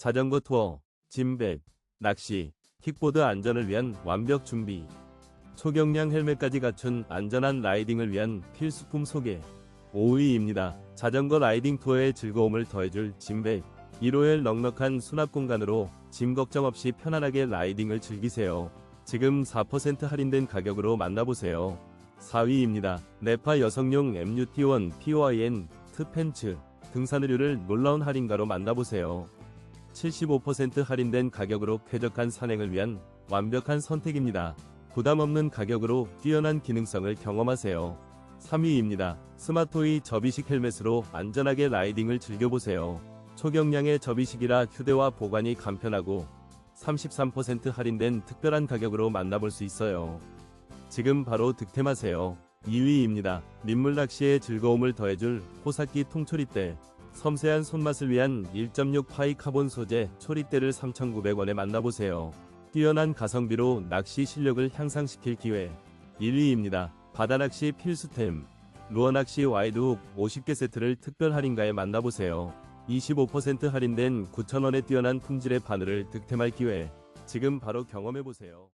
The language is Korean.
자전거 투어, 짐백, 낚시, 킥보드 안전을 위한 완벽 준비. 초경량 헬멧까지 갖춘 안전한 라이딩을 위한 필수품 소개. 5위입니다. 자전거 라이딩 투어의 즐거움을 더해줄 짐백. 1호엘 넉넉한 수납 공간으로 짐 걱정 없이 편안하게 라이딩을 즐기세요. 지금 4% 할인된 가격으로 만나보세요. 4위입니다. 네파 여성용 MUT1 POIN 트팬츠 등산 의류를 놀라운 할인가로 만나보세요. 75% 할인된 가격으로 쾌적한 산행을 위한 완벽한 선택입니다. 부담 없는 가격으로 뛰어난 기능성을 경험하세요. 3위입니다. 스마토이 접이식 헬멧으로 안전하게 라이딩을 즐겨보세요. 초경량의 접이식이라 휴대와 보관이 간편하고 33% 할인된 특별한 가격으로 만나볼 수 있어요. 지금 바로 득템하세요. 2위입니다. 민물 낚시의 즐거움을 더해줄 호사끼 통초리대. 섬세한 손맛을 위한 1.6 파이 카본 소재 초리대를 3,900원에 만나보세요. 뛰어난 가성비로 낚시 실력을 향상시킬 기회. 1위입니다. 바다낚시 필수템. 루어낚시 와이드훅 50개 세트를 특별 할인가에 만나보세요. 25% 할인된 9,000원의 뛰어난 품질의 바늘을 득템할 기회. 지금 바로 경험해보세요.